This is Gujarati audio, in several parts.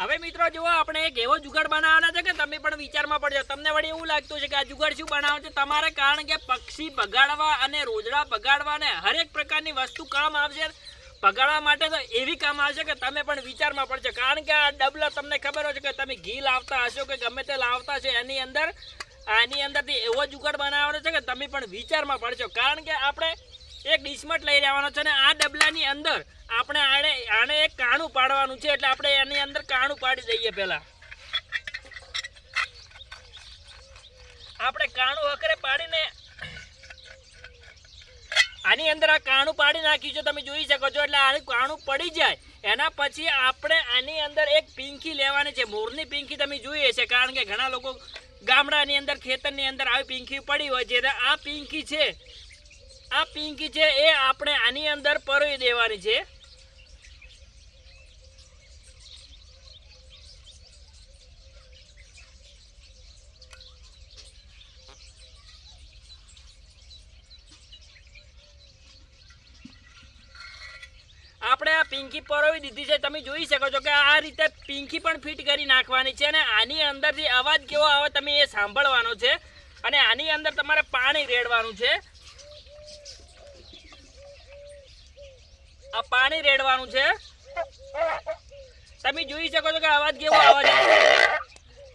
હવે મિત્રો જુઓ, આપણે એક એવો જુગાડ બનાવવાના છે કે તમે પણ વિચારમાં પડજો. તમને વળી એવું લાગતું છે કે આ જુગાડ શું બનાવો છે? તમારે કારણ કે પક્ષી ભગાડવા અને રોજડા ભગાડવા ને હરેક પ્રકારની વસ્તુ કામ આવશે. ભગાડવા માટે તો એવી કામ આવશે કે તમે પણ વિચારમાં પડશો કારણ કે આ ડબલા તમને ખબર હોય છે કે તમે ઘી લાવતા હશો કે ગમે તે લાવતા છે એની અંદર આની અંદરથી એવો જુગાડ બનાવવાનો છે કે તમે પણ વિચારમાં પડશો કારણ કે આપણે એક ડિશમટ લઈ રહેવાનો છે અને આ ડબલાની અંદર આપણે આને આને એક કાણું પાડવાનું છે, એટલે આપણે એની અંદર કાણું પાડી દઈએ પહેલા. આપણે કાણું હકરે પાડીને આની અંદર આ કાણું પાડી નાખ્યું છે, તમે જોઈ શકો છો, એટલે આનું કાણું પડી જાય. એના પછી આપણે આની અંદર એક પિંકી લેવાની છે, મોરની પિંકી તમે જોઈ હશે, કારણ કે ઘણા લોકો ગામડાની અંદર, ખેતરની અંદર આવી પિંકી પડી હોય છે આ પિંકી છે, આ પિંકી છે, એ આપણે આની અંદર પરોવી દેવાની છે આપણે આ પિંકી પરોવી દીધી છે. તમે જોઈ શકો છો કે આ રીતે પિંકી પણ ફિટ કરી નાખવાની છે અને આની અંદરથી અવાજ કેવો આવે તમે એ સાંભળવાનો છે. અને આની અંદર તમારે પાણી રેડવાનું છે. આ પાણી રેડવાનું છે. તમે જોઈ શકો છો કે અવાજ કેવો આવે છે.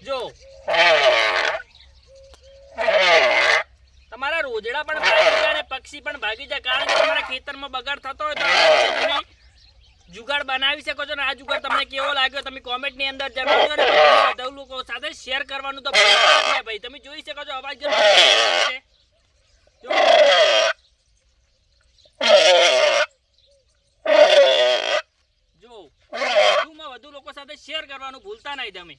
જો. તમારા રોજડા પણ ભાગી જાય અને પક્ષી પણ ભાગી જાય. કારણ કે તમારા ખેતરમાં બગાડ થતો હોય તો તમે જુગાડ બનાવી શકો છો ને આ જુગાડ તમને કેવો લાગ્યો? તમે કોમેન્ટની અંદર જણાવજો ને બધા લોકો સાથે શેર કરવાનું તો ભાઈ. તમે જોઈ શકો છો અવાજ. જો. વધુમાં વધુ લોકો સાથે શેર કરવાનું ભૂલતા નહીં તમે.